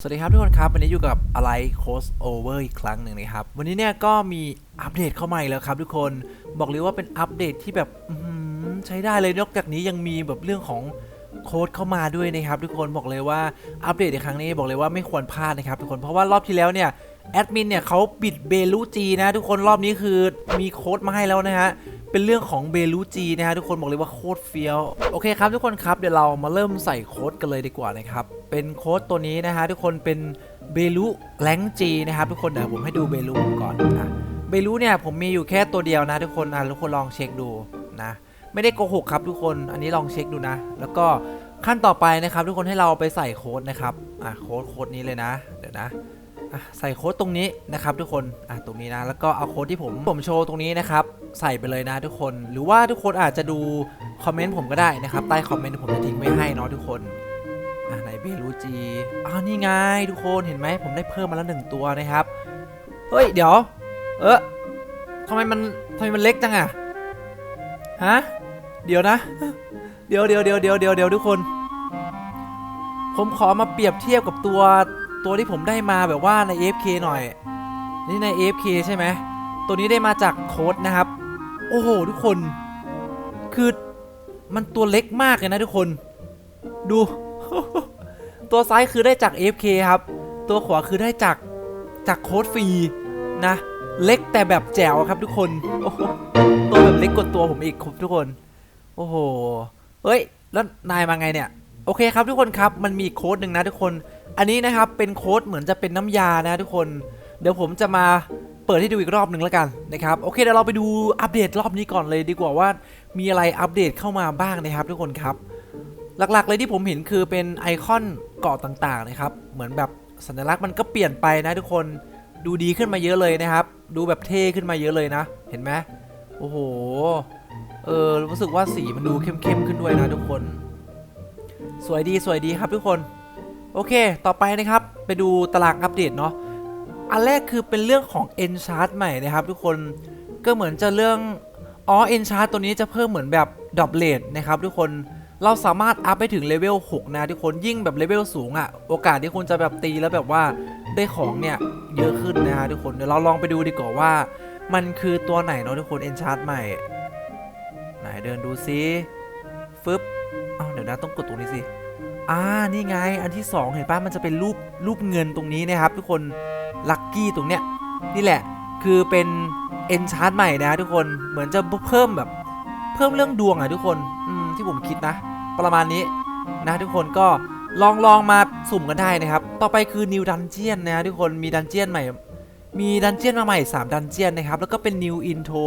สวัสดีครับทุกคนครับ วันนี้อยู่กับอะไรโคสโอเวอร์อีกครั้งหนึ่งนะครับ วันนี้เนี่ยก็มีอัปเดตเข้ามาอีกแล้วครับทุกคนบอกเลยว่าเป็นอัปเดตที่แบบใช้ได้เลยนอกจากนี้ยังมีแบบเรื่องของโค้ดเข้ามาด้วยนะครับทุกคนบอกเลยว่าอัปเดตในครั้งนี้บอกเลยว่าไม่ควรพลาดนะครับทุกคนเพราะว่ารอบที่แล้วเนี่ยแอดมินเนี่ยเขาปิดเบลูจีนะทุกคนรอบนี้คือมีโค้ดมาให้แล้วนะฮะ เป็นเรื่องของเบลูจีนะฮะทุกคนบอกเลยว่าโคตรเฟี้ยว โอเคครับทุกคนครับเดี๋ยวเรามาเริ่มใส่โค้ดกันเลยดีกว่านะครับ เป็นโค้ดตัวนี้นะฮะทุกคนเป็นเบลูแรงจีนะครับทุกคนเดี๋ยวผมให้ดูเบลูก่อนนะเบลูเนี่ยผมมีอยู่แค่ตัวเดียวนะทุกคนนะทุกคนลองเช็คดูนะไม่ได้โกหกครับทุกคนอันนี้ลองเช็คดูนะ แล้วก็ขั้นต่อไปนะครับ ทุกคนให้เราไปใส่โค้ดนะครับอะโค้ดโค้ดนี้เลยนะ เดี๋ยวนะ ใส่โค้ดตรงนี้นะครับทุกคนอะตรงนี้นะแล้วก็เอาโค้ดที่ผมผมโชว์ตรงนี้นะครับใส่ไปเลยนะทุกคน หรือว่าทุกคนอาจจะดูคอมเมนต์ผมก็ได้นะครับใต้คอมเมนต์ผมจะทิ้งไว้ให้เนาะทุกคนอะไหนเบลูจีอ้าวนี่ไงทุกคนเห็นไหมผมได้เพิ่มมาแล้วหนึ่งตัวนะครับเฮ้ยเดี๋ยว เออทำไมมันทำไมมันเล็กจังอะฮะเดี๋ยวนะ เดี๋ยวเดี๋ยวเดี๋ยวเดี๋ยวเดี๋ยวเดี๋ยวทุกคน ผมขอมาเปรียบเทียบกับตัว ตัวที่ผมได้มาแบบว่าใน AFK หน่อย นี่ใน AFK ใช่ไหมตัวนี้ได้มาจากโค้ดนะครับ โอ้โหทุกคน คือมันตัวเล็กมากเลยนะทุกคน ดู ตัวซ้ายคือได้จาก AFK ครับ ตัวขวาคือได้จากจากโค้ดฟรีนะ เล็กแต่แบบแจ๋วครับทุกคนโอ้โหตัวแบบเล็กกว่าตัวผมอีกครับทุกคน โอ้โหเฮ้ย แล้วนายมาไงเนี่ย โอเคครับทุกคนครับ มันมีโค้ดหนึ่งนะทุกคน อันนี้นะครับเป็นโค้ดเหมือนจะเป็นน้ำยานะทุกคนเดี๋ยวผมจะมาเปิดให้ดูอีกรอบหนึ่งแล้วกันนะครับโอเคเดี๋ยวเราไปดูอัปเดตรอบนี้ก่อนเลยดีกว่าว่ามีอะไรอัปเดตเข้ามาบ้างนะครับ ทุกคนครับ หลักๆเลยที่ผมเห็นคือเป็นไอคอนเกาะต่างๆนะครับเหมือนแบบสัญลักษณ์มันก็เปลี่ยนไปนะทุกคนดูดีขึ้นมาเยอะเลยนะครับ ดูแบบเท่ขึ้นมาเยอะเลยนะ เห็นไหมโอ้โหเออรู้สึกว่าสีมันดูเข้มๆขึ้นด้วยนะทุกคน สวยดีสวยดีครับทุกคน โอเค ต่อไปนะครับ ไปดูตารางอัปเดตเนาะ อันแรกคือเป็นเรื่องของ N chart ใหม่นะครับ ทุกคน ก็เหมือนจะเรื่อง อ๋อ e n c h a r t ตัวนี้จะเพิ่มเหมือนแบบดอบเลดนะครับ ทุกคน เราสามารถอัพไปถึงเลเวล 6 นะทุกคน ยิ่งแบบเลเวลสูงอะ่ะ โอกาสที่คุณจะแบบตีแล้วแบบว่าได้ของเนี่ยเยอะขึ้นนะฮะทุกคน เดี๋ยวเราลองไปดูดีกว่าว่า มันคือตัวไหนเนาะทุกคน e n c h a r t ใหม่ ไหนเดินดูซิฟึบ เอ้าเดี๋ยวนะต้องกดตรงนี้สิ อ่านี่ไงอันที่ 2 เห็นป่ะมันจะเป็นรูปรูปเงินตรงนี้นะครับ ทุกคนลัคกี้ตรงเนี้ยนี่แหละคือเป็นเอนชาร์ตใหม่นะทุกคนเหมือนจะเพิ่มแบบ เพิ่มเรื่องดวงอะทุกคนอืมที่ผมคิดนะ ประมาณนี้นะทุกคนก็ลองลองมาสุ่มกันได้นะครับ ต่อไปคือ New Dungeon นนะทุกคนมีดันเจียนใหม่ มีดันเจียนมาใหม่ 3 ดันเจียนนะครับ แล้วก็เป็น New Intro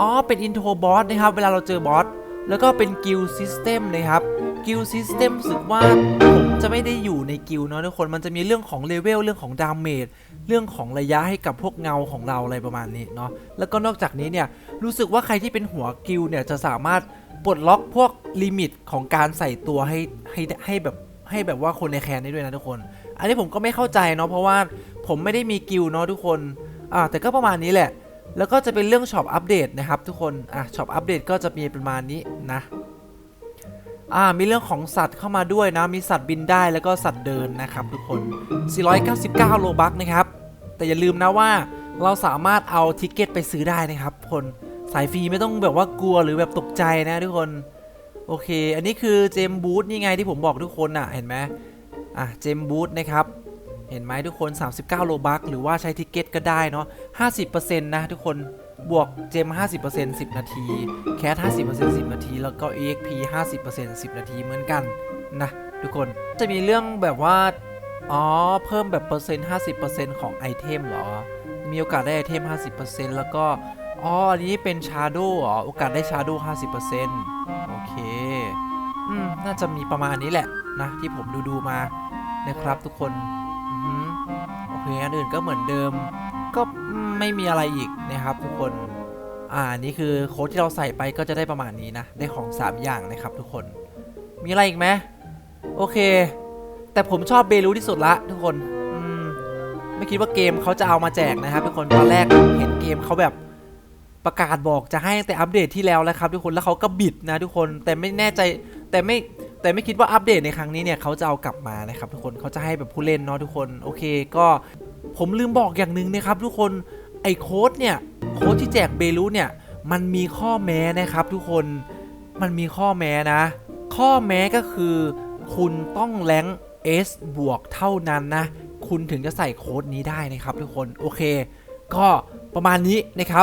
อ๋อเป็น Intro Boss นะครับ เวลาเราเจอบอส แล้วก็เป็น Guild System นะครับกิลซิสเต็มรู้สึกว่าผมจะไม่ได้อยู่ในกิลเนาะทุกคนมันจะมีเรื่องของเลเวลเรื่องของดาเมจเรื่องของระยะให้กับพวกเงาของเราอะไรประมาณนี้เนาะแล้วก็นอกจากนี้เนี่ยรู้สึกว่าใครที่เป็นหัวกิลเนี่ยจะสามารถปลดล็อกพวกลิมิตของการใส่ตัวให้ให้ให้แบบให้แบบว่าคนในแคนได้ด้วยนะทุกคน อันนี้ผมก็ไม่เข้าใจเนาะเพราะว่าผมไม่ได้มีกิลเนาะทุกคนอ่าแต่ก็ประมาณนี้แหละ แล้วก็จะเป็นเรื่องช็อปอัปเดตนะครับทุกคนอะช็อปอัปเดตก็จะมีประมาณนี้นะอ่ามีเรื่องของสัตว์เข้ามาด้วยนะ มีสัตว์บินได้แล้วก็สัตว์เดินนะครับทุกคน 499 โลบัคนะครับ แต่อย่าลืมนะว่าเราสามารถเอาทิกเก็ตไปซื้อได้นะครับทุกคนสายฟรีไม่ต้องแบบว่ากลัวหรือแบบตกใจนะทุกคน โอเค อันนี้คือเจมบูธนี่ไงที่ผมบอกทุกคนอะเห็นไหมอะเจมบูธนะครับ เห็นไหมทุกคน 39 โลบัคหรือว่าใช้ทิกเก็ตก็ได้เนาะ 50%นะทุกคน บวกเจม 50% 10 นาที แคส 50% 10 นาที แล้วก็ EXP 50% 10 นาทีเหมือนกันนะทุกคน จะมีเรื่องแบบว่า อ๋อ เพิ่มแบบเปอร์เซ็นต์ 50%ของไอเทมเหรอ มีโอกาสได้ไอเทม 50%แล้วก็ อ๋อ อันนี้เป็นชาโดว์เหรอโอกาสได้ชาโดว์ 50%โอเค อืม น่าจะมีประมาณนี้แหละนะที่ผมดูดูมานะครับทุกคน โอเคอันอื่นก็เหมือนเดิม ก็ไม่มีอะไรอีกนะครับทุกคน อ่านี่คือโค้ดที่เราใส่ไปก็จะได้ประมาณนี้นะ ได้ของ 3 อย่างนะครับทุกคน มีอะไรอีกไหมโอเค แต่ผมชอบเบลูที่สุดละทุกคนมไม่คิดว่าเกมเขาจะเอามาแจกนะครับทุกคน ตอนแรกเห็นเกมเขาแบบประกาศบอกจะให้แต่อัปเดตที่แล้วแล้วครับทุกคน แล้วเขาก็บิดนะทุกคน แต่ไม่แน่ใจแต่ไม่ แต่ไม่คิดว่าอัปเดตในครั้งนี้เนี่ยเขาจะเอากลับมานะครับทุกคนเขาจะให้แบบผู้เล่นเนาะทุกคนโอเค ก็ผมลืมบอกอย่างหนึ่งนะครับทุกคนไอ้โค้ดเนี่ยโค้ดที่แจกเบลูเนี่ยมันมีข้อแม้นะครับทุกคนมันมีข้อแม้นะ ข้อแม้ก็คือคุณต้องแรงค์ S บวกเท่านั้นนะ คุณถึงจะใส่โค้ดนี้ได้นะครับทุกคน โอเค ก็ประมาณนี้นะครับ